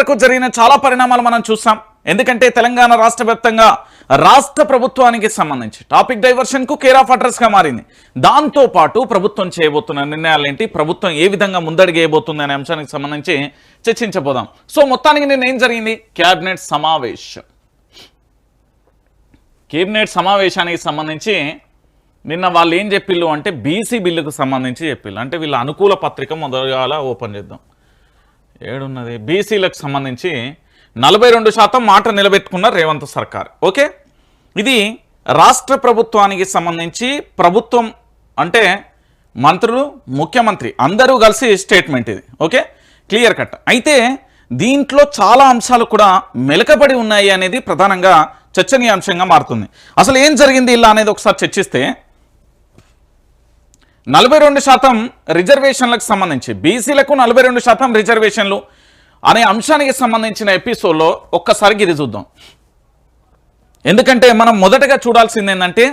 వరకు జరిగిన చాలా పరిణామాలు మనం చూసాం ఎందుకంటే తెలంగాణ రాష్ట్ర వ్యాప్తంగా రాష్ట్ర ప్రభుత్వానికి సంబంధించి టాపిక్ డైవర్షన్కు కేర్ ఆఫ్ అడ్రస్గా మారింది. దాంతో పాటు ప్రభుత్వం చేయబోతున్న నిర్ణయాలు ఏంటి? ప్రభుత్వం ఏ విధంగా ముందడిగేయబోతుంది అనే అంశానికి సంబంధించి చర్చించబోదాం. సో మొత్తానికి నిన్న ఏం జరిగింది? క్యాబినెట్ సమావేశం. కేబినెట్ సమావేశానికి సంబంధించి నిన్న వాళ్ళు ఏం చెప్పిళ్ళు అంటే బీసీ బిల్లుకు సంబంధించి చెప్పిళ్ళు. అంటే వీళ్ళ అనుకూల పత్రిక మొదలుగా ఓపెన్ చేద్దాం. ఏడున్నది. బీసీలకు సంబంధించి నలభై రెండు శాతం మాట నిలబెట్టుకున్న రేవంత్ సర్కార్. ఓకే? ఇది రాష్ట్ర ప్రభుత్వానికి సంబంధించి ప్రభుత్వం అంటే మంత్రులు ముఖ్యమంత్రి అందరూ కలిసి స్టేట్మెంట్ ఇది. ఓకే? Clear cut. అయితే దీంట్లో చాలా అంశాలు కూడా మెలకబడి ఉన్నాయి అనేది ప్రధానంగా చర్చనీయాంశంగా మారుతుంది. అసలు ఏం జరిగింది ఇలా అనేది ఒకసారి చర్చిస్తే నలభై రెండు శాతం రిజర్వేషన్లకు సంబంధించి బీసీలకు నలభై రెండు శాతం రిజర్వేషన్లు అనే అంశానికి సంబంధించిన ఎపిసోడ్లో ఒక్కసారికి ఇది చూద్దాం. ఎందుకంటే మనం మొదటగా చూడాల్సింది ఏంటంటే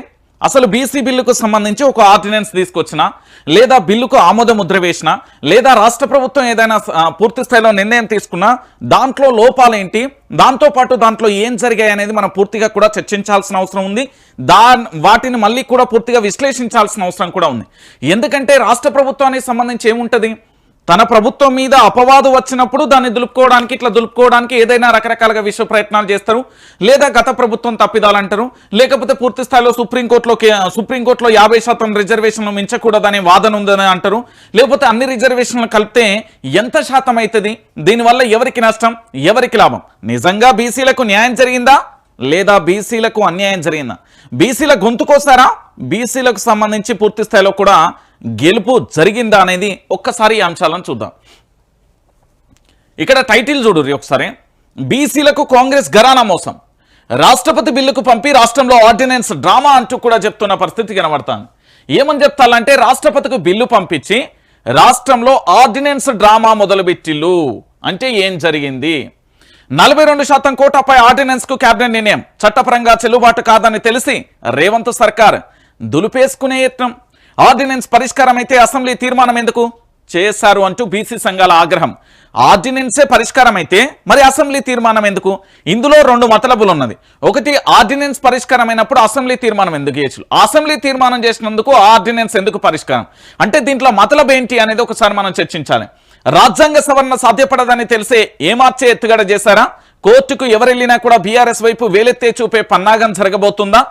అసలు బీసీ బిల్లుకు సంబంధించి ఒక ఆర్డినెన్స్ తీసుకొచ్చిన లేదా బిల్లుకు ఆమోద ముద్ర వేసిన లేదా రాష్ట్ర ప్రభుత్వం ఏదైనా పూర్తి స్థాయిలో నిర్ణయం తీసుకున్నా దాంట్లో లోపాలేంటి దాంతోపాటు దాంట్లో ఏం జరిగాయి అనేది మనం పూర్తిగా కూడా చర్చించాల్సిన అవసరం ఉంది. దా వాటిని మళ్ళీ కూడా పూర్తిగా విశ్లేషించాల్సిన అవసరం కూడా ఉంది. ఎందుకంటే రాష్ట్ర ప్రభుత్వానికి సంబంధించి ఏముంటుంది? తన ప్రభుత్వం మీద అపవాదు వచ్చినప్పుడు దాన్ని దులుపుకోవడానికి ఇట్లా దులుపుకోవడానికి ఏదైనా రకరకాలుగా విశ్వ ప్రయత్నాలు చేస్తారు. లేదా గత ప్రభుత్వం తప్పిదాలంటారు. లేకపోతే పూర్తి స్థాయిలో సుప్రీంకోర్టులో సుప్రీంకోర్టులో యాభై శాతం రిజర్వేషన్లు మించకూడదనే వాదన ఉందని అంటారు. లేకపోతే అన్ని రిజర్వేషన్లు కలిపితే ఎంత శాతం అవుతుంది దీనివల్ల ఎవరికి నష్టం? ఎవరికి లాభం? నిజంగా బీసీలకు న్యాయం జరిగిందా? లేదా బీసీలకు అన్యాయం జరిగిందా? బీసీల గొంతుకోసారా బీసీలకు సంబంధించి పూర్తి స్థాయిలో కూడా గెలుపు జరిగిందా అనేది ఒక్కసారి అంశాలను చూద్దాం. ఇక్కడ టైటిల్ చూడుర్రి ఒకసారి. బీసీలకు కాంగ్రెస్ గరానా మోసం. రాష్ట్రపతి బిల్లుకు పంపి రాష్ట్రంలో ఆర్డినెన్స్ డ్రామా అంటూ కూడా చెప్తున్న పరిస్థితి కనబడతాను ఏమని చెప్తాలంటే రాష్ట్రపతికి బిల్లు పంపించి రాష్ట్రంలో ఆర్డినెన్స్ డ్రామా మొదలుపెట్టిల్లు. అంటే ఏం జరిగింది? నలభై రెండు శాతం కోటాపై ఆర్డినెన్స్కు కేబినెట్ నిర్ణయం. చట్టపరంగా చెల్లుబాటు కాదని తెలిసి రేవంత్ సర్కార్ దులిపేసుకునే యత్నం. ఆర్డినెన్స్ పరిష్కారం అయితే అసెంబ్లీ తీర్మానం ఎందుకు? చేశారు అంటూ బీసీ సంఘాల ఆగ్రహం. ఆర్డినెన్సే పరిష్కారం అయితే మరి అసెంబ్లీ తీర్మానం ఎందుకు? ఇందులో రెండు మతలబులు ఉన్నది ఒకటి ఆర్డినెన్స్ పరిష్కారమైనప్పుడు అసెంబ్లీ తీర్మానం ఎందుకు చేయొచ్చు? అసెంబ్లీ తీర్మానం చేసినందుకు ఆర్డినెన్స్ ఎందుకు పరిష్కారం? అంటే దీంట్లో మతలబు ఏంటి అనేది ఒకసారి మనం చర్చించాలి. రాజ్యాంగ సవరణ సాధ్యపడదని తెలిసే ఏమార్చే ఎత్తుగడ చేశారా? కోర్టుకు ఎవరెళ్ళినా కూడా బీఆర్ఎస్ వైపు వేలెత్తే చూపే పన్నాగం జరగబోతుందా?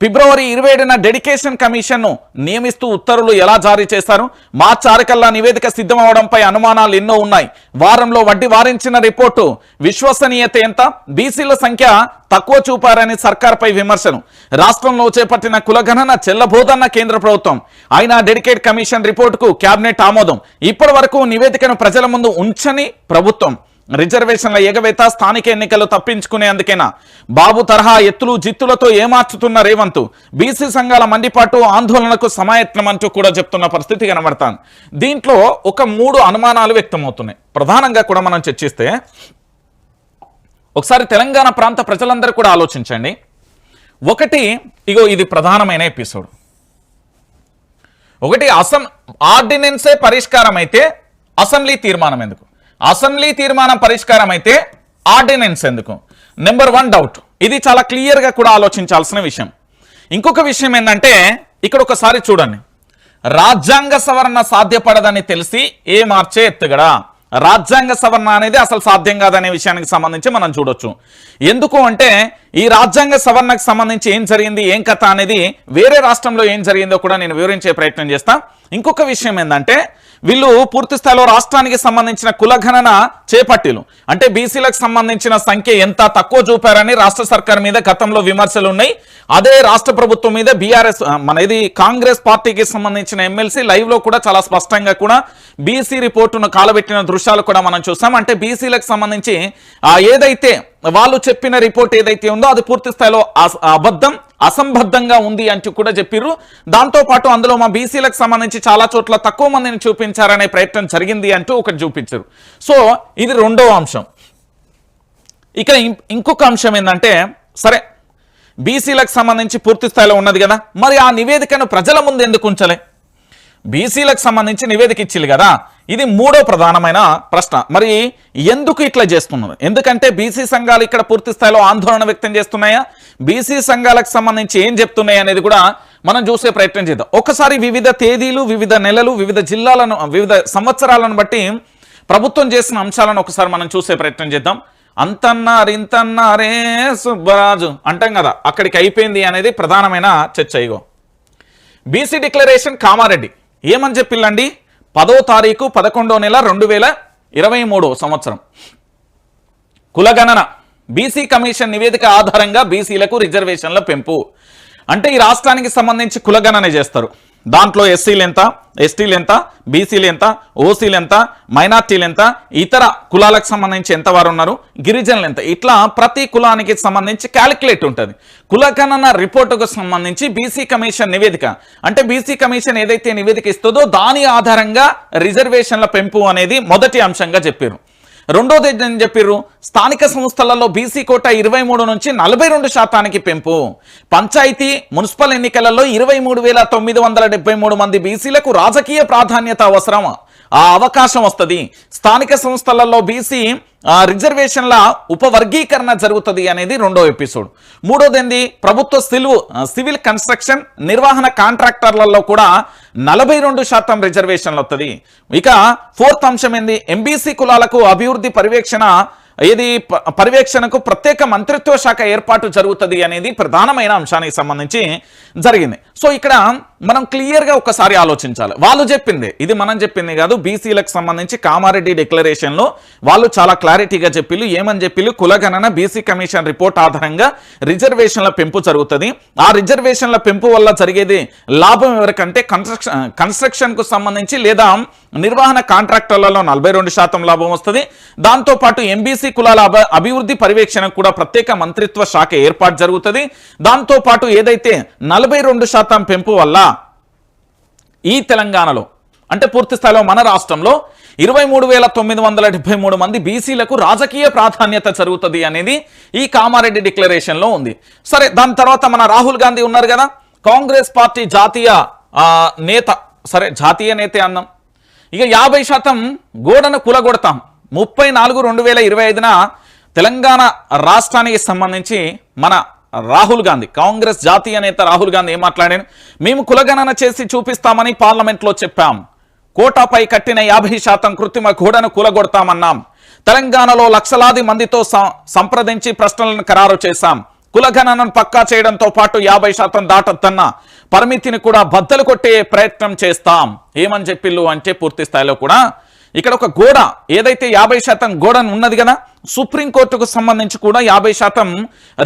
ఫిబ్రవరి ఇరవై ఏడున డెడికేషన్ కమిషన్ను నియమిస్తూ ఉత్తర్వులు ఎలా జారీ చేశారు? మార్చి ఆరుకల్లా నివేదిక సిద్ధమవడంపై అనుమానాలు ఎన్నో ఉన్నాయి. వారంలో వడ్డీ వారించిన రిపోర్టు విశ్వసనీయత ఎంత? బీసీల సంఖ్య తక్కువ చూపారని సర్కార్పై విమర్శను రాష్ట్రంలో చేపట్టిన కులగణన చెల్లబోదన్న కేంద్ర ప్రభుత్వం. అయినా డెడికేట్ కమిషన్ రిపోర్టుకు కేబినెట్ ఆమోదం. ఇప్పటి నివేదికను ప్రజల ముందు ఉంచని ప్రభుత్వం. రిజర్వేషన్ల ఎగవేత స్థానిక ఎన్నికలు తప్పించుకునేందుకేనా బాబు తరహా ఎత్తులు జిత్తులతో ఏమార్చుతున్న రేవంత్? బీసీ సంఘాల మండిపాటు ఆందోళనకు సమాయత్నం అంటూ కూడా చెప్తున్న పరిస్థితి కనబడతాను దీంట్లో ఒక మూడు అనుమానాలు వ్యక్తమవుతున్నాయి. ప్రధానంగా కూడా మనం చర్చిస్తే ఒకసారి తెలంగాణ ప్రాంత ప్రజలందరూ కూడా ఆలోచించండి. ఒకటి ఇగో ఇది ప్రధానమైన ఎపిసోడ్. ఒకటి అసం ఆర్డినెన్సే పరిష్కారం అయితే అసెంబ్లీ తీర్మానం ఎందుకు? అసెంబ్లీ తీర్మానం పరిష్కారం అయితే ఆర్డినెన్స్ ఎందుకు? నెంబర్ వన్ డౌట్ ఇది చాలా క్లియర్గా కూడా ఆలోచించాల్సిన విషయం. ఇంకొక విషయం ఏంటంటే ఇక్కడ ఒకసారి చూడండి. రాజ్యాంగ సవరణ సాధ్యపడదని తెలిసి ఏ మార్చే ఎత్తుగడా? రాజ్యాంగ సవరణ అనేది అసలు సాధ్యం కాదనే విషయానికి సంబంధించి మనం చూడొచ్చు. ఎందుకు అంటే ఈ రాజ్యాంగ సవరణకు సంబంధించి ఏం జరిగింది ఏం కథ అనేది వేరే రాష్ట్రంలో ఏం జరిగిందో కూడా నేను వివరించే ప్రయత్నం చేస్తా. ఇంకొక విషయం ఏంటంటే వీళ్ళు పూర్తి స్థాయిలో రాష్ట్రానికి సంబంధించిన కులగణన చేపట్టిలు. అంటే బీసీలకు సంబంధించిన సంఖ్య ఎంత తక్కువ చూపారని రాష్ట్ర సర్కార్ మీద గతంలో విమర్శలు ఉన్నాయి. అదే రాష్ట్ర ప్రభుత్వం మీద బీఆర్ఎస్ మన ఇది కాంగ్రెస్ పార్టీకి సంబంధించిన ఎమ్మెల్సీ లైవ్లో కూడా చాలా స్పష్టంగా కూడా బీసీ రిపోర్టును కాలబెట్టిన దృశ్యాలు కూడా మనం చూసాం అంటే బీసీలకు సంబంధించి ఏదైతే వాళ్ళు చెప్పిన రిపోర్ట్ ఏదైతే ఉందో అది పూర్తి స్థాయిలో అస- అబద్ధం అసంబద్ధంగా ఉంది అంటూ కూడా చెప్పిర్రు. దాంతో పాటు అందులో మా బీసీలకు సంబంధించి చాలా చోట్ల తక్కువ మందిని చూపించారనే ప్రయత్నం జరిగింది అంటూ ఒకటి చూపించారు. సో ఇది రెండవ అంశం. ఇక ఇంకొక అంశం ఏంటంటే సరే బీసీలకు సంబంధించి పూర్తి స్థాయిలో ఉన్నది కదా. మరి ఆ నివేదికను ప్రజల ముందు ఎందుకు ఉంచలే? బీసీలకు సంబంధించి నివేదిక ఇచ్చిల్లు కదా? ఇది మూడో ప్రధానమైన ప్రశ్న. మరి ఎందుకు ఇట్లా చేస్తున్నారు? ఎందుకంటే బీసీ సంఘాలు ఇక్కడ పూర్తి స్థాయిలో ఆందోళన వ్యక్తం చేస్తున్నాయా? బీసీ సంఘాలకు సంబంధించి ఏం చెప్తున్నాయి అనేది కూడా మనం చూసే ప్రయత్నం చేద్దాం. ఒకసారి వివిధ తేదీలు వివిధ నెలలు వివిధ జిల్లాలను వివిధ సంవత్సరాలను బట్టి ప్రభుత్వం చేసిన అంశాలను ఒకసారి మనం చూసే ప్రయత్నం చేద్దాం. అంతన్నారు ఇంతన్నారే సుబ్బరాజు అంటాం కదా. అక్కడికి అయిపోయింది అనేది ప్రధానమైన చర్చ ఇగో. BC declaration Kamareddy. ఏమని చెప్పిల్లండి? పదో తారీఖు పదకొండో నెల రెండు వేల ఇరవై మూడో సంవత్సరం. కులగణన. బీసీ కమిషన్ నివేదిక ఆధారంగా బీసీలకు రిజర్వేషన్ల పెంపు. అంటే ఈ రాష్ట్రానికి సంబంధించి కులగణన చేస్తారు. దాంట్లో ఎస్సీలు ఎంత? ఎస్టీలు ఎంత? బీసీలు ఎంత? ఓసీలు ఎంత? మైనార్టీలు ఎంత? ఇతర కులాలకు సంబంధించి ఎంత వారు ఉన్నారు? గిరిజనులు ఎంత? ఇట్లా ప్రతి కులానికి సంబంధించి క్యాలిక్యులేట్ ఉంటుంది. కులగణన రిపోర్టుకు సంబంధించి బీసీ కమిషన్ నివేదిక. అంటే బీసీ కమిషన్ ఏదైతే నివేదిక ఇస్తుందో దాని ఆధారంగా రిజర్వేషన్ల పెంపు అనేది మొదటి అంశంగా చెప్పారు రెండోది ఏం చెప్పిర్రు? స్థానిక సంస్థలలో బీసీ కోట ఇరవై మూడు నుంచి నలభై రెండు శాతానికి పెంపు. పంచాయతీ మున్సిపల్ ఎన్నికలలో ఇరవై మూడు వేల తొమ్మిది వందల డెబ్బై మూడు మంది బీసీలకు రాజకీయ ప్రాధాన్యత అవసరం. ఆ అవకాశం వస్తుంది. స్థానిక సంస్థలలో బీసీ రిజర్వేషన్ల ఉపవర్గీకరణ జరుగుతుంది అనేది రెండో ఎపిసోడ్. మూడోది ఏంది? ప్రభుత్వ సిలువు సివిల్ కన్స్ట్రక్షన్ నిర్వహణ కాంట్రాక్టర్లలో కూడా నలభై రెండు శాతం రిజర్వేషన్లు వస్తుంది ఇక ఫోర్త్ అంశం ఏంది? ఎంబీసీ కులాలకు అభివృద్ధి పర్యవేక్షణ ఇది పర్యవేక్షణకు ప్రత్యేక మంత్రిత్వ శాఖ ఏర్పాటు జరుగుతుంది అనేది ప్రధానమైన అంశానికి సంబంధించి జరిగింది. సో ఇక్కడ మనం క్లియర్గా ఒకసారి ఆలోచించాలి. వాళ్ళు చెప్పింది ఇది మనం చెప్పింది కాదు బీసీలకు సంబంధించి కామారెడ్డి డిక్లరేషన్లో వాళ్ళు చాలా క్లారిటీగా చెప్పిల్లు ఏమని చెప్పిల్లు కులగణన బీసీ కమిషన్ రిపోర్ట్ ఆధారంగా రిజర్వేషన్ల పెంపు జరుగుతుంది. ఆ రిజర్వేషన్ల పెంపు వల్ల జరిగేది లాభం ఎవరికంటే కన్స్ట్రక్షన్ కన్స్ట్రక్షన్కు సంబంధించి లేదా నిర్వహణ కాంట్రాక్టర్లలో నలభై రెండు శాతం లాభం వస్తుంది. దాంతోపాటు ఎంబీసీ కులాల అభివృద్ధి పర్యవేక్షణకు కూడా ప్రత్యేక మంత్రిత్వ శాఖ ఏర్పాటు జరుగుతుంది. దాంతోపాటు ఏదైతే నలభై రెండు శాతం పెంపు వల్ల ఈ తెలంగాణలో అంటే పూర్తి స్థాయిలో మన రాష్ట్రంలో ఇరవై మూడు వేల తొమ్మిది వందల డెబ్బై మూడు మంది బీసీలకు రాజకీయ ప్రాధాన్యత జరుగుతుంది అనేది ఈ కామారెడ్డి డిక్లరేషన్లో ఉంది. సరే దాని తర్వాత మన రాహుల్ గాంధీ ఉన్నారు కదా. కాంగ్రెస్ పార్టీ జాతీయ నేత సరే జాతీయ నేతే అన్నాం. ఇక యాభై శాతం గోడను కూలగొడతాం. ముప్పై నాలుగు రెండు వేల ఇరవై ఐదున తెలంగాణ రాష్ట్రానికి సంబంధించి మన రాహుల్ గాంధీ కాంగ్రెస్ జాతీయ నేత రాహుల్ గాంధీ ఏం మాట్లాడాను మేము కులగణన చేసి చూపిస్తామని పార్లమెంట్లో చెప్పాం. కోటాపై కట్టిన యాభై శాతం కృత్రిమ గోడను కూలగొడతామన్నాం. తెలంగాణలో లక్షలాది మందితో సం- సంప్రదించి ప్రశ్నలను ఖరారు చేశాం. కులగణనను పక్కా చేయడంతో పాటు యాభై శాతం దాటొద్దన్న పరిమితిని కూడా బద్దలు కొట్టే ప్రయత్నం చేస్తాం. ఏమని చెప్పిల్లు అంటే పూర్తి స్థాయిలో కూడా ఇక్కడ ఒక గోడ ఏదైతే యాభై శాతం గోడను ఉన్నది కదా సుప్రీంకోర్టుకు సంబంధించి కూడా యాభై శాతం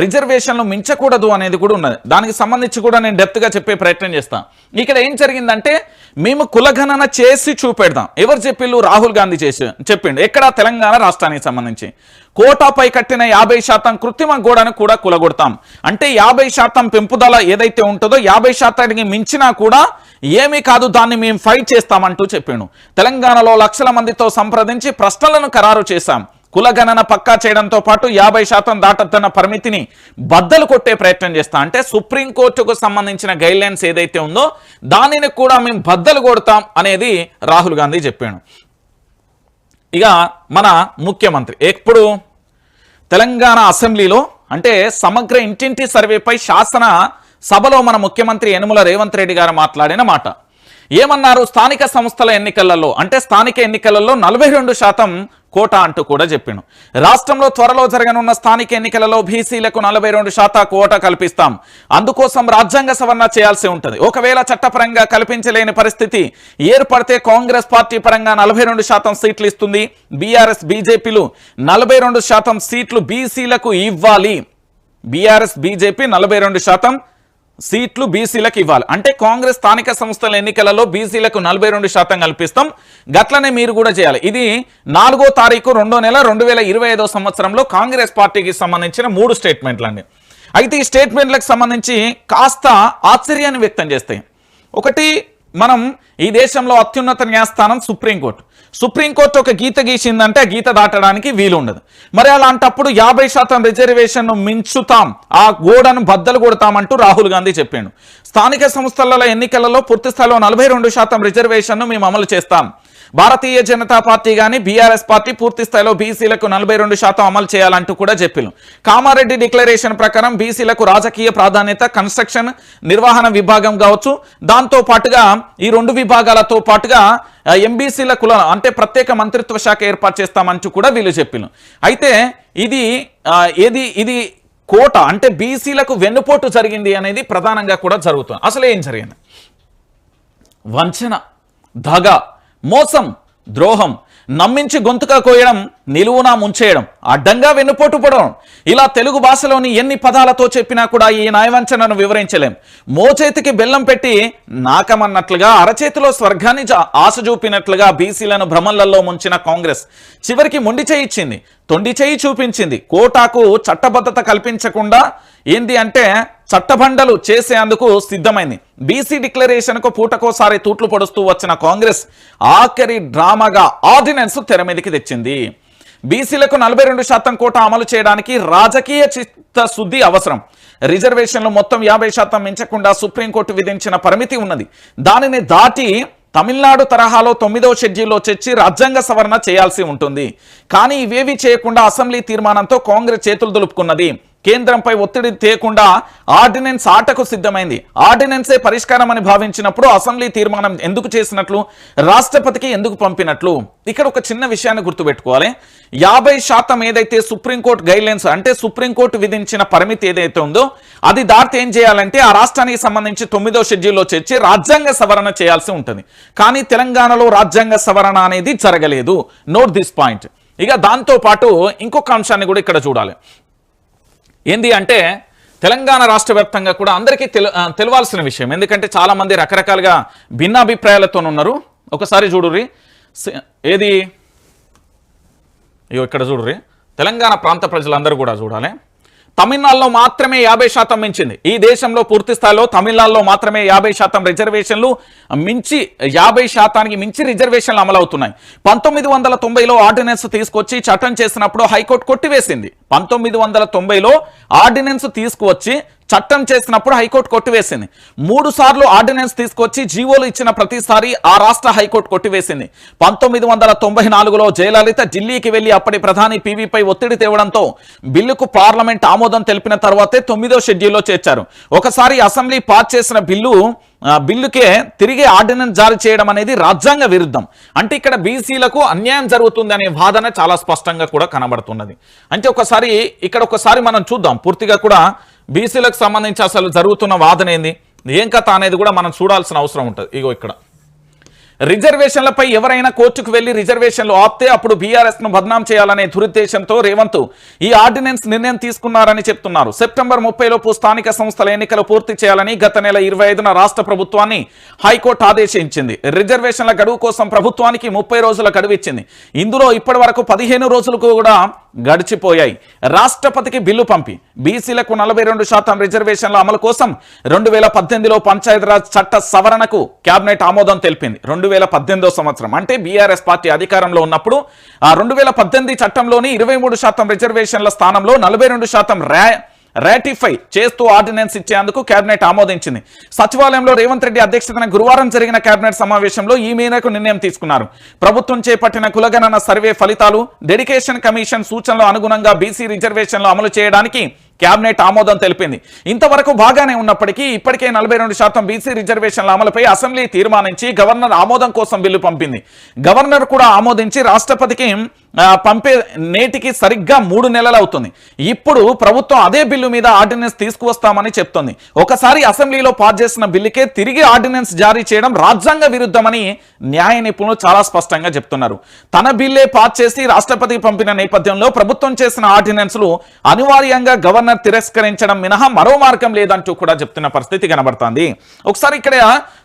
రిజర్వేషన్లు మించకూడదు అనేది కూడా ఉన్నది. దానికి సంబంధించి కూడా నేను డెప్త్గా చెప్పే ప్రయత్నం చేస్తాను ఇక్కడ ఏం జరిగిందంటే మేము కులగణన చేసి చూపెడదాం. ఎవరు చెప్పిళ్ళు? రాహుల్ గాంధీ చేసి చెప్పిండు. ఎక్కడ? తెలంగాణ రాష్ట్రానికి సంబంధించి. కోటాపై కట్టిన యాభై శాతం కృత్రిమ గోడను కూడా కులగొడతాం. అంటే యాభై శాతం పెంపుదల ఏదైతే ఉంటుందో యాభై శాతానికి మించినా కూడా ఏమీ కాదు దాన్ని మేము ఫైట్ చేస్తామంటూ చెప్పాడు తెలంగాణలో లక్షల మందితో సంప్రదించి ప్రశ్నలను ఖరారు చేశాం. కులగణన పక్కా చేయడంతో పాటు యాభై శాతం దాటద్దన్న పరిమితిని బద్దలు కొట్టే ప్రయత్నం చేస్తాం అంటే సుప్రీంకోర్టుకు సంబంధించిన గైడ్లైన్స్ ఏదైతే ఉందో దానిని కూడా మేము బద్దలు కొడతాం అనేది రాహుల్ గాంధీ చెప్పాడు ఇక మన ముఖ్యమంత్రి ఎప్పుడు? తెలంగాణ అసెంబ్లీలో అంటే సమగ్ర ఇంటింటి సర్వేపై శాసన సభలో మన ముఖ్యమంత్రి యనుమల రేవంత్ రెడ్డి గారు మాట్లాడిన మాట. ఏమన్నారు? స్థానిక సంస్థల ఎన్నికలలో అంటే స్థానిక ఎన్నికలలో నలభై రెండు శాతం కోట అంటూ కూడా చెప్పాను. రాష్ట్రంలో త్వరలో జరగనున్న స్థానిక ఎన్నికలలో బీసీలకు నలభై రెండు శాతం కోట కల్పిస్తాం. అందుకోసం రాజ్యాంగ సవరణ చేయాల్సి ఉంటుంది. ఒకవేళ చట్టపరంగా కల్పించలేని పరిస్థితి ఏర్పడితే కాంగ్రెస్ పార్టీ పరంగా నలభై రెండు శాతం సీట్లు ఇస్తుంది. బీఆర్ఎస్ బీజేపీలు నలభై రెండు శాతం సీట్లు బీసీలకు ఇవ్వాలి. బీఆర్ఎస్ బీజేపీ నలభై రెండు శాతం సీట్లు బీసీలకు ఇవ్వాలి. అంటే కాంగ్రెస్ స్థానిక సంస్థల ఎన్నికలలో బీసీలకు నలభై రెండు శాతం కల్పిస్తాం. గట్లనే మీరు కూడా చేయాలి. ఇది నాలుగో తారీఖు రెండో నెల రెండు వేల ఇరవై ఐదో సంవత్సరంలో కాంగ్రెస్ పార్టీకి సంబంధించిన మూడు స్టేట్మెంట్లు అండి అయితే ఈ స్టేట్మెంట్లకు సంబంధించి కాస్త ఆశ్చర్యాన్ని వ్యక్తం చేస్తాయి. ఒకటి మనం ఈ దేశంలో అత్యున్నత న్యాయస్థానం సుప్రీంకోర్టు. సుప్రీంకోర్టు ఒక గీత గీసిందంటే ఆ గీత దాటడానికి వీలు ఉండదు మరి అలాంటప్పుడు యాభై శాతం రిజర్వేషన్ను మించుతాం. ఆ గోడను బద్దలు కొడతామంటూ రాహుల్ గాంధీ చెప్పాడు. స్థానిక సంస్థలలో ఎన్నికలలో పూర్తి స్థాయిలో నలభై రెండు శాతం రిజర్వేషన్ను మేము అమలు చేస్తాం. భారతీయ జనతా పార్టీ కానీ బీఆర్ఎస్ పార్టీ పూర్తి స్థాయిలో బీసీలకు నలభై రెండు శాతం అమలు చేయాలంటూ కూడా చెప్పిను కామారెడ్డి డిక్లరేషన్ ప్రకారం బీసీలకు రాజకీయ ప్రాధాన్యత కన్స్ట్రక్షన్ నిర్వహణ విభాగం కావచ్చు. దాంతో పాటుగా ఈ రెండు విభాగాలతో పాటుగా ఎంబీసీల కుల అంటే ప్రత్యేక మంత్రిత్వ శాఖ ఏర్పాటు చేస్తామంటూ కూడా వీళ్ళు చెప్పిను అయితే ఇది ఆ, ఏది ఇది కోట అంటే బీసీలకు వెన్నుపోటు జరిగింది అనేది ప్రధానంగా కూడా జరుగుతుంది. అసలు ఏం జరిగింది? వంచన దగ మోసం ద్రోహం నమ్మించి గొంతుక కోయడం నిలువునా ముంచేయడం అడ్డంగా వెన్నుపోటు పడడం. ఇలా తెలుగు భాషలోని ఎన్ని పదాలతో చెప్పినా కూడా ఈ నయవంచనను వివరించలేం. మోచేతికి బెల్లం పెట్టి నాకమన్నట్లుగా అరచేతిలో స్వర్గాన్ని ఆశ చూపినట్లుగా బీసీలను భ్రమలలో ముంచిన కాంగ్రెస్ చివరికి మొండి చేయి ఇచ్చింది తొండి చేయి చూపించింది. కోటాకు చట్టబద్ధత కల్పించకుండా ఏంది అంటే చట్టబండలు చేసేందుకు సిద్ధమైంది. బీసీ డిక్లరేషన్కు పూటకోసారి తూట్లు పొడుస్తూ వచ్చిన కాంగ్రెస్ ఆఖరి డ్రామాగా ఆర్డినెన్స్ తెర మీదకి తెచ్చింది. బీసీలకు నలభై రెండు శాతం కోట అమలు చేయడానికి రాజకీయ చిత్తశుద్ధి అవసరం. రిజర్వేషన్లు మొత్తం యాభై శాతం మించకుండా సుప్రీంకోర్టు విధించిన పరిమితి ఉన్నది. దానిని దాటి తమిళనాడు తరహాలో తొమ్మిదవ షెడ్యూల్లో చేర్చి రాజ్యాంగ సవరణ చేయాల్సి ఉంటుంది. కానీ ఇవేవి చేయకుండా అసెంబ్లీ తీర్మానంతో కాంగ్రెస్ చేతులు దులుపుకున్నది. కేంద్రంపై ఒత్తిడి తేకుండా ఆర్డినెన్స్ ఆటకు సిద్ధమైంది. ఆర్డినెన్సే పరిష్కారం అని భావించినప్పుడు అసెంబ్లీ తీర్మానం ఎందుకు చేసినట్లు రాష్ట్రపతికి ఎందుకు పంపినట్లు? ఇక్కడ ఒక చిన్న విషయాన్ని గుర్తుపెట్టుకోవాలి. యాభై శాతం ఏదైతే సుప్రీంకోర్టు గైడ్లైన్స్ అంటే సుప్రీంకోర్టు విధించిన పరిమితి ఏదైతే ఉందో అది దాటి ఏం చేయాలంటే ఆ రాష్ట్రానికి సంబంధించి తొమ్మిదో షెడ్యూల్లో చేర్చి రాజ్యాంగ సవరణ చేయాల్సి ఉంటుంది. కానీ తెలంగాణలో రాజ్యాంగ సవరణ అనేది జరగలేదు. నోట్ దిస్ పాయింట్ ఇక దాంతో పాటు ఇంకొక అంశాన్ని కూడా ఇక్కడ చూడాలి. ఏంది అంటే తెలంగాణ రాష్ట్ర వ్యాప్తంగా కూడా అందరికీ తెలు తెలవాల్సిన విషయం. ఎందుకంటే చాలామంది రకరకాలుగా భిన్నాభిప్రాయాలతో ఉన్నారు. ఒకసారి చూడుర్రి. ఏది? ఇగో ఇక్కడ చూడుర్రి. తెలంగాణ ప్రాంత ప్రజలందరూ కూడా చూడాలి. తమిళనాడులో మాత్రమే యాభై శాతం మించింది. ఈ దేశంలో పూర్తి స్థాయిలో తమిళనాడులో మాత్రమే యాభై శాతం రిజర్వేషన్లు మించి యాభై శాతానికి మించి రిజర్వేషన్లు అమలవుతున్నాయి. పంతొమ్మిది వందల తొంభైలో ఆర్డినెన్స్ తీసుకొచ్చి చట్టం చేసినప్పుడు హైకోర్టు కొట్టివేసింది. పంతొమ్మిది వందల తొంభైలో ఆర్డినెన్స్ తీసుకువచ్చి చట్టం చేసినప్పుడు హైకోర్టు కొట్టివేసింది. మూడు సార్లు ఆర్డినెన్స్ తీసుకొచ్చి జీవోలు ఇచ్చిన ప్రతిసారి ఆ రాష్ట్ర హైకోర్టు కొట్టివేసింది. పంతొమ్మిది వందల తొంభై నాలుగులో జయలలిత ఢిల్లీకి వెళ్ళి అప్పటి ప్రధాని పీవీపై ఒత్తిడి తేవడంతో బిల్లుకు పార్లమెంట్ ఆమోదం తెలిపిన తర్వాతే తొమ్మిదో షెడ్యూల్లో చేర్చారు. ఒకసారి అసెంబ్లీ పాస్ చేసిన బిల్లు బిల్లుకే తిరిగి ఆర్డినెన్స్ జారీ చేయడం అనేది రాజ్యాంగ విరుద్ధం. అంటే ఇక్కడ బీసీలకు అన్యాయం జరుగుతుంది అనే వాదన చాలా స్పష్టంగా కూడా కనబడుతున్నది. అంటే ఒకసారి ఇక్కడ ఒకసారి మనం చూద్దాం. పూర్తిగా కూడా బీసీలకు సంబంధించి అసలు జరుగుతున్న వాదన ఏంది? ఏం కథ అనేది కూడా మనం చూడాల్సిన అవసరం ఉంటుంది. ఇగో ఇక్కడ. రిజర్వేషన్లపై ఎవరైనా కోర్టుకు వెళ్ళి రిజర్వేషన్లు ఆప్తే అప్పుడు బీఆర్ఎస్ను బద్నాం చేయాలనే దురుద్దేశంతో రేవంత్ ఈ ఆర్డినెన్స్ నిర్ణయం తీసుకున్నారని చెప్తున్నారు. సెప్టెంబర్ ముప్పైలోపు స్థానిక సంస్థల ఎన్నికలు పూర్తి చేయాలని గత నెల ఇరవై ఐదున రాష్ట్ర ప్రభుత్వాన్ని హైకోర్టు ఆదేశించింది. రిజర్వేషన్ల గడువు కోసం ప్రభుత్వానికి ముప్పై రోజుల గడువు ఇచ్చింది ఇందులో ఇప్పటి వరకు పదిహేను రోజులకు కూడా గడిచిపోయాయి. రాష్ట్రపతికి బిల్లు పంపి బీసీలకు నలభై రెండు శాతం రిజర్వేషన్ల అమలు కోసం రెండు వేల పద్దెనిమిదిలో పంచాయతీరాజ్ చట్ట సవరణకు కేబినెట్ ఆమోదం తెలిపింది. రెండు వేల పద్దెనిమిదో సంవత్సరం. అంటే బీఆర్ఎస్ పార్టీ అధికారంలో ఉన్నప్పుడు ఆ రెండు వేల పద్దెనిమిది చట్టంలోని ఇరవై మూడు శాతం రిజర్వేషన్ల స్థానంలో నలభై రెండు శాతం ర్యా రాటిఫై చేస్తూ ఆర్డినెన్స్ ఇచ్చేందుకు కేబినెట్ ఆమోదించింది. సచివాలయంలో రేవంత్ రెడ్డి అధ్యక్షతన గురువారం జరిగిన కేబినెట్ సమావేశంలో ఈ మేరకు నిర్ణయం తీసుకున్నారు. ప్రభుత్వం చేపట్టిన కులగణన సర్వే ఫలితాలు డెడికేషన్ కమిషన్ సూచనలు అనుగుణంగా బీసీ రిజర్వేషన్లు అమలు చేయడానికి కేబినెట్ ఆమోదం తెలిపింది. ఇంతవరకు బాగానే ఉన్నప్పటికీ ఇప్పటికే నలభై రెండు శాతం బీసీ రిజర్వేషన్ల అమలుపై అసెంబ్లీ తీర్మానించి గవర్నర్ ఆమోదం కోసం బిల్లు పంపింది. గవర్నర్ కూడా ఆమోదించి రాష్ట్రపతికి పంపే నేటికి సరిగ్గా మూడు నెలలు అవుతుంది. ఇప్పుడు ప్రభుత్వం అదే బిల్లు మీద ఆర్డినెన్స్ తీసుకువస్తామని చెప్తోంది. ఒకసారి అసెంబ్లీలో పాస్ చేసిన బిల్లుకే తిరిగి ఆర్డినెన్స్ జారీ చేయడం రాజ్యాంగ విరుద్ధమని న్యాయ నిపుణులు చాలా స్పష్టంగా చెప్తున్నారు. తన బిల్లే పాస్ చేసి రాష్ట్రపతికి పంపిన నేపథ్యంలో ప్రభుత్వం చేసిన ఆర్డినెన్స్లు అనివార్యంగా గవర్నర్ తిరస్కరించడం మినహా మరో మార్గం లేదంటూ కూడా చెప్తున్న పరిస్థితి కనబడుతుంది. ఒకసారి ఇక్కడ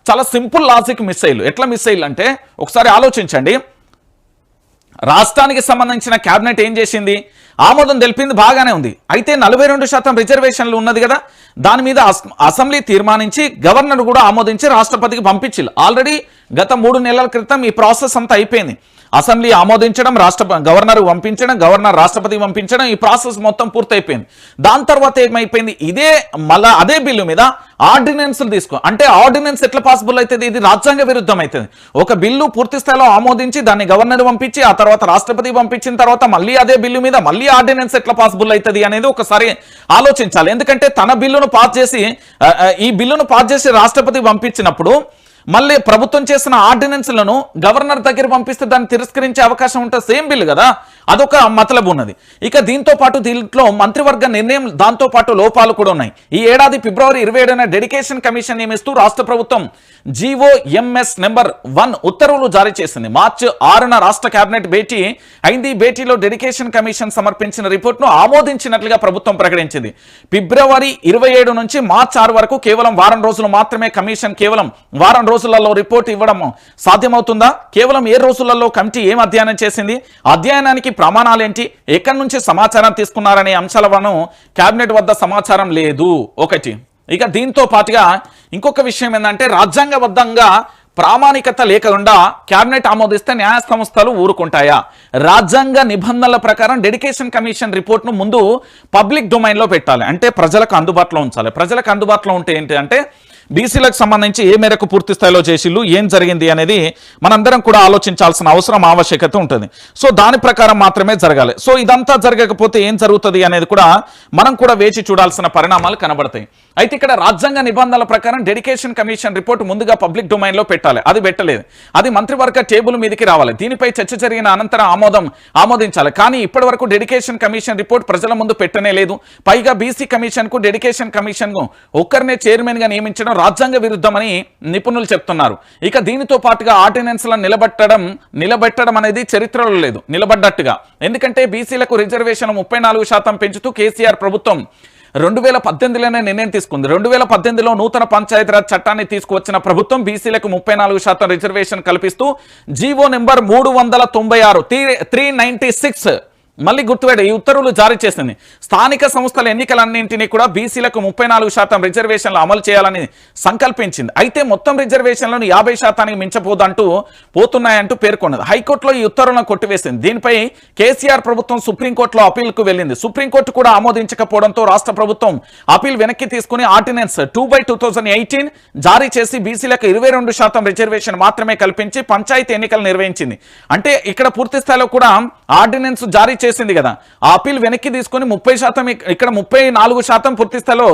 చాలా సింపుల్ లాజిక్ మిస్ ఎట్లా మిస్సైల్ అంటే ఒకసారి ఆలోచించండి. రాష్ట్రానికి సంబంధించిన కేబినెట్ ఏం చేసింది? ఆమోదం తెలిపింది బాగానే ఉంది. అయితే నలభై రెండు శాతం రిజర్వేషన్లు ఉన్నది కదా దాని మీద అసెంబ్లీ తీర్మానించి గవర్నర్ కూడా ఆమోదించి రాష్ట్రపతికి పంపించారు ఆల్రెడీ గత మూడు నెలల క్రితం ఈ ప్రాసెస్ అంతా అయిపోయింది. అసెంబ్లీ ఆమోదించడం రాష్ట్ర గవర్నర్ పంపించడం గవర్నర్ రాష్ట్రపతి పంపించడం ఈ ప్రాసెస్ మొత్తం పూర్తయిపోయింది. దాని తర్వాత ఏమైపోయింది? ఇదే మళ్ళా అదే బిల్లు మీద ఆర్డినెన్స్లు తీసుకో అంటే ఆర్డినెన్స్ ఎట్లా పాసిబుల్ అవుతుంది ఇది రాజ్యాంగ విరుద్ధం అవుతుంది ఒక బిల్లు పూర్తి స్థాయిలో ఆమోదించి దాన్ని గవర్నర్ పంపించి ఆ తర్వాత రాష్ట్రపతి పంపించిన తర్వాత మళ్ళీ అదే బిల్లు మీద మళ్ళీ ఆర్డినెన్స్ ఎట్లా పాసిబుల్ అవుతుంది అనేది ఒకసారి ఆలోచించాలి. ఎందుకంటే తన బిల్లును పాస్ చేసి ఈ బిల్లును పాస్ చేసి రాష్ట్రపతి పంపించినప్పుడు మళ్ళీ ప్రభుత్వం చేసిన ఆర్డినెన్స్లను గవర్నర్ దగ్గర పంపిస్తే దాన్ని తిరస్కరించే అవకాశం ఉంటుంది సేమ్ బిల్ కదా. అదొక మతలబు ఉన్నది. ఇక దీంతో పాటు దీంట్లో మంత్రివర్గ నిర్ణయం దాంతో పాటు లోపాలు కూడా ఉన్నాయి. ఈ ఏడాది ఫిబ్రవరి ఇరవై ఏడున డెడికేషన్ కమిషన్ నియమిస్తూ రాష్ట్ర ప్రభుత్వం జీవో ఎంఎస్ నెంబర్ వన్ ఉత్తర్వులు జారీ చేసింది. మార్చి ఆరున రాష్ట్ర కేబినెట్ భేటీ అయింది. భేటీలో డెడికేషన్ కమిషన్ సమర్పించిన రిపోర్ట్ను ఆమోదించినట్లుగా ప్రభుత్వం ప్రకటించింది. ఫిబ్రవరి ఇరవై ఏడు నుంచి మార్చి ఆరు వరకు కేవలం వారం రోజులు మాత్రమే కమిషన్ కేవలం వారం రోజులలో రిపోర్ట్ ఇవ్వడం సాధ్యమవుతుందా? కేవలం ఏ రోజులలో కమిటీ ఏం అధ్యయనం చేసింది? అధ్యయనానికి ప్రమాణాలు ఏంటి ఎక్కడి నుంచి సమాచారం తీసుకున్నారనే అంశాల వలన కేబినెట్ వద్ద సమాచారం లేదు. ఒకటి. ఇక దీంతో పాటుగా ఇంకొక విషయం ఏంటంటే రాజ్యాంగబద్ధంగా ప్రామాణికత లేకుండా కేబినెట్ ఆమోదిస్తే న్యాయ సంస్థలు ఊరుకుంటాయా? రాజ్యాంగ నిబంధనల ప్రకారం డెడికేషన్ కమిషన్ రిపోర్ట్ను ముందు పబ్లిక్ డొమైన్లో పెట్టాలి. అంటే ప్రజలకు అందుబాటులో ఉంచాలి. ప్రజలకు అందుబాటులో ఉంటే ఏంటి అంటే బీసీలకు సంబంధించి ఏ మేరకు పూర్తి స్థాయిలో చేసిళ్ళు ఏం జరిగింది అనేది మనందరం కూడా ఆలోచించాల్సిన అవసరం ఆవశ్యకత ఉంటుంది. సో దాని ప్రకారం మాత్రమే జరగాలి. సో ఇదంతా జరగకపోతే ఏం జరుగుతుంది అనేది కూడా మనం కూడా వేచి చూడాల్సిన పరిణామాలు కనబడతాయి. అయితే ఇక్కడ రాజ్యాంగ నిబంధనల ప్రకారం డెడికేషన్ కమిషన్ రిపోర్ట్ ముందుగా పబ్లిక్ డొమైన్లో పెట్టాలి. అది పెట్టలేదు. అది మంత్రివర్గ టేబుల్ మీదకి రావాలి. దీనిపై చర్చ జరిగిన అనంతరం ఆమోదం ఆమోదించాలి. కానీ ఇప్పటి వరకు డెడికేషన్ కమిషన్ రిపోర్ట్ ప్రజల ముందు పెట్టనే లేదు. పైగా బీసీ కమిషన్కు డెడికేషన్ కమిషన్ ఒక్కరినే చైర్మన్గా నియమించడం రాజ్యాంగ విరుద్ధమని నిపుణులు చెప్తున్నారు. ఇక దీనితో పాటుగా ఆర్డినెన్స్ల నిలబెట్టడం నిలబెట్టడం అనేది చరిత్రలో లేదు. నిలబడ్డట్టుగా. ఎందుకంటే బీసీలకు రిజర్వేషన్ ముప్పై నాలుగు శాతం పెంచుతూ కేసీఆర్ ప్రభుత్వం రెండు వేల పద్దెనిమిదిలోనే నిర్ణయం తీసుకుంది. రెండు వేల పద్దెనిమిదిలో నూతన పంచాయతీరాజ్ చట్టాన్ని తీసుకువచ్చిన ప్రభుత్వం బీసీలకు ముప్పై నాలుగు శాతం రిజర్వేషన్ కల్పిస్తూ జీవో నెంబర్ మూడు వందల తొంభై ఆరు త్రీ నైన్టీ సిక్స్ మళ్ళీ గుర్తుపెట్ట ఈ ఉత్తర్వులు జారీ చేసింది. స్థానిక సంస్థల ఎన్నికలన్నింటినీ కూడా బీసీలకు ముప్పై నాలుగు శాతం రిజర్వేషన్లు అమలు చేయాలని సంకల్పించింది. అయితే మొత్తం రిజర్వేషన్లను యాభై శాతానికి మించపోదంటూ పోతున్నాయంటూ పేర్కొన్నది. హైకోర్టులో ఈ ఉత్తర్వులను కొట్టివేసింది. దీనిపై కేసీఆర్ ప్రభుత్వం సుప్రీంకోర్టులో అపీల్కు వెళ్ళింది. సుప్రీంకోర్టు కూడా ఆమోదించకపోవడంతో రాష్ట్ర ప్రభుత్వం అపీల్ వెనక్కి తీసుకుని ఆర్డినెన్స్ టూ బై టూ జారీ చేసి బీసీలకు ఇరవై రెండు శాతం రిజర్వేషన్ మాత్రమే కల్పించి పంచాయతీ ఎన్నికలు నిర్వహించింది. అంటే ఇక్కడ పూర్తి స్థాయిలో కూడా ఆర్డినెన్స్ జారీ చేసింది కదా. ఆ అప్పీల్ వెనక్కి తీసుకొని ముప్పై శాతం ఇక్కడ ముప్పై నాలుగు శాతం పూర్తి స్థాయిలో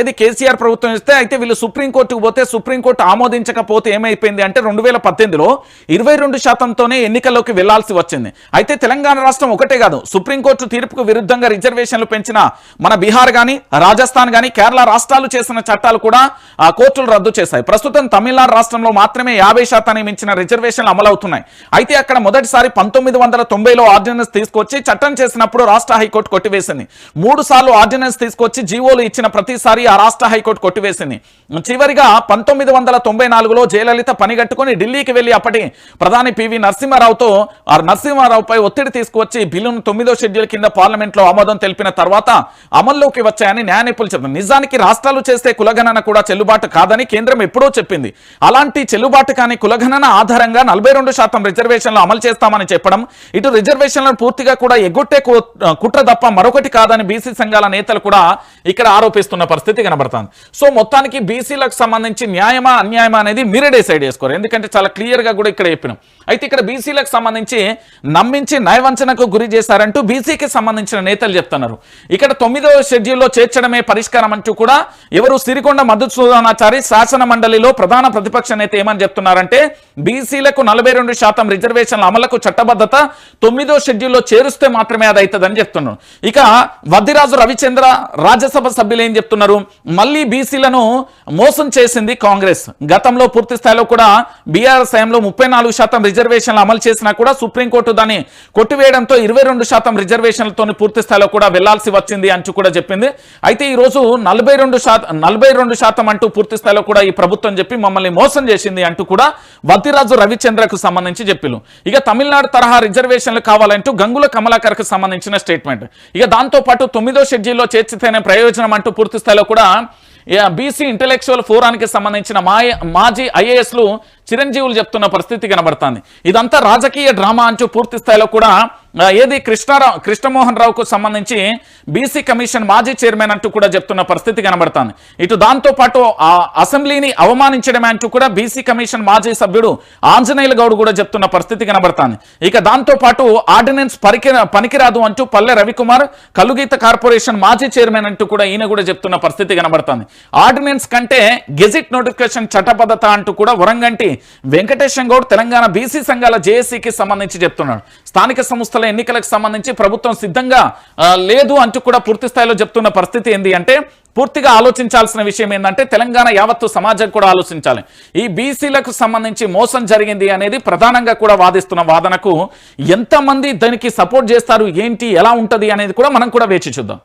ఏది కేసీఆర్ ప్రభుత్వం ఇస్తే అయితే వీళ్ళు సుప్రీంకోర్టుకు పోతే సుప్రీంకోర్టు ఆమోదించకపోతే ఏమైపోయింది అంటే రెండు వేల పద్దెనిమిదిలో ఇరవై రెండు శాతంతోనే ఎన్నికల్లోకి వెళ్ళాల్సి వచ్చింది. అయితే తెలంగాణ రాష్ట్రం ఒకటే కాదు. సుప్రీంకోర్టు తీర్పుకు విరుద్ధంగా రిజర్వేషన్లు పెంచిన మన బీహార్ గాని రాజస్థాన్ గాని కేరళ రాష్ట్రాలు చేసిన చట్టాలు కూడా ఆ కోర్టులు రద్దు చేశాయి. ప్రస్తుతం తమిళనాడు రాష్ట్రంలో మాత్రమే యాభై శాతానికి మించిన రిజర్వేషన్లు అమలవుతున్నాయి. అయితే అక్కడ మొదటిసారి పంతొమ్మిది వందల తొంభైలో ఆర్డినెన్స్ తీసుకొచ్చి చట్టం చేసినప్పుడు రాష్ట్ర హైకోర్టు కొట్టివేసింది. మూడు సార్లు ఆర్డినెన్స్ తీసుకొచ్చి జీవోలు ఇచ్చిన ప్రతిసారి ఆ రాష్ట్ర హైకోర్టు కొట్టివేసింది. చివరిగా పంతొమ్మిది వందల తొంభై నాలుగులో జయలలిత పనిగట్టుకుని ఢిల్లీకి వెళ్ళి అప్పటి ప్రధాని పివి నరసింహారావుతో ఆ నరసింహారావుపై ఒత్తిడి తీసుకువచ్చి బిల్లును తొమ్మిదో షెడ్యూల్ కింద పార్లమెంట్లో ఆమోదం తెలిపిన తర్వాత అమల్లోకి వచ్చాయని న్యాయ నిపుణులు చెప్తారు నిజానికి రాష్ట్రాలు చేస్తే కులగణన కూడా చెల్లుబాటు కాదని కేంద్రం ఎప్పుడో చెప్పింది. అలాంటి చెల్లుబాటు కాని కులగణన ఆధారంగా నలభై రెండు శాతం రిజర్వేషన్లు అమలు చేస్తామని చెప్పడం ఇటు రిజర్వేషన్లను పూర్తిగా కూడా ఎగ్గొట్టే కుట్ర తప్ప మరొకటి కాదని బీసీ సంఘాల నేతలు కూడా ఇక్కడ ఆరోపిస్తున్న పరిస్థితి కనబడుతుంది. సో మొత్తానికి బీసీలకు సంబంధించి న్యాయమా అన్యాయమా అనేది మీరే డిసైడ్ చేసుకోరు. ఎందుకంటే చాలా క్లియర్గా కూడా ఇక్కడ చెప్పినాం. అయితే ఇక్కడ బీసీలకు సంబంధించి నమ్మించి నయవంచనకు గురి చేశారంటూ బీసీకి సంబంధించిన నేతలు చెప్తున్నారు. ఇక్కడ తొమ్మిదవ షెడ్యూల్లో చేర్చడమే పరిష్కారం అంటూ కూడా ఎవరు సిరికొండ మధుసూదనాచారి శాసన మండలిలో ప్రధాన ప్రతిపక్ష నేత ఏమని చెప్తున్నారంటే బీసీలకు నలభై రెండు శాతం రిజర్వేషన్ల అమలుకు చట్టబద్ధత తొమ్మిదో షెడ్యూల్లో చేరుస్తూ గెలిస్తే మాత్రమే అది అవుతుందని చెప్తున్నాను ఇక వద్దిరాజు రవిచంద్ర రాజ్యసభ సభ్యులు ఏం చెప్తున్నారు? మళ్ళీ బీసీలను మోసం చేసింది కాంగ్రెస్. గతంలో పూర్తి స్థాయిలో కూడా బీఆర్ఎస్ హయాంలో ముప్పై నాలుగు శాతం రిజర్వేషన్లు అమలు చేసినా కూడా సుప్రీంకోర్టు దాన్ని కొట్టివేయడంతో ఇరవై రెండు శాతం రిజర్వేషన్లతో పూర్తి స్థాయిలో కూడా వెళ్ళాల్సి వచ్చింది అంటూ కూడా చెప్పింది. అయితే ఈ రోజు నలభై రెండు శాతం నలభై రెండు శాతం అంటూ పూర్తి స్థాయిలో కూడా ఈ ప్రభుత్వం చెప్పి మమ్మల్ని మోసం చేసింది అంటూ కూడా వద్దిరాజు రవిచంద్రకు సంబంధించి చెప్పిలు ఇక తమిళనాడు తరహా రిజర్వేషన్లు కావాలంటూ గంగుల కమలాకర్కు సంబంధించిన స్టేట్మెంట్. ఇక దాంతో పాటు తొమ్మిదో షెడ్యూల్లో చేర్చితేనే ప్రయోజనం అంటూ పూర్తి స్థాయిలో కూడా బీసీ ఇంటలెక్చువల్ ఫోరానికి సంబంధించిన మాజీ ఐఏఎస్లు చిరంజీవులు చెప్తున్న పరిస్థితి కనబడుతుంది. ఇదంతా రాజకీయ డ్రామా అంటూ పూర్తి స్థాయిలో కూడా ఏది? కృష్ణారావు కృష్ణమోహన్ రావుకు సంబంధించి బీసీ కమిషన్ మాజీ చైర్మన్ అంటూ కూడా చెప్తున్న పరిస్థితి కనబడుతుంది. ఇటు దాంతో పాటు ఆ అసెంబ్లీని అవమానించడమే అంటూ కూడా బీసీ కమిషన్ మాజీ సభ్యుడు ఆంజనేయుల గౌడ్ కూడా చెప్తున్న పరిస్థితి కనబడుతుంది. ఇక దాంతో పాటు ఆర్డినెన్స్ పరికి పనికిరాదు అంటూ పల్లె రవికుమార్ కలుగీత కార్పొరేషన్ మాజీ చైర్మన్ అంటూ కూడా ఈయన కూడా చెప్తున్న పరిస్థితి కనబడుతుంది. ఆర్డినెన్స్ కంటే గెజిట్ నోటిఫికేషన్ చట్టబద్ధత అంటూ కూడా వరంగంటి వెంకటేశం గౌడ్ తెలంగాణ బీసీ సంఘాల జేఏసీకి సంబంధించి చెప్తున్నాడు. స్థానిక సంస్థ సంస్థల ఎన్నికలకు సంబంధించి ప్రభుత్వం సిద్ధంగా లేదు అంటూ కూడా పూర్తి స్థాయిలో చెప్తున్న పరిస్థితి ఏంది అంటే పూర్తిగా ఆలోచించాల్సిన విషయం ఏంటంటే తెలంగాణ యావత్తు సమాజం కూడా ఆలోచించాలి. ఈ బీసీలకు సంబంధించి మోసం జరిగింది అనేది ప్రధానంగా కూడా వాదిస్తున్న వాదనకు ఎంతమంది దానికి సపోర్ట్ చేస్తారు ఏంటి ఎలా ఉంటది అనేది కూడా మనం కూడా వేచి చూద్దాం.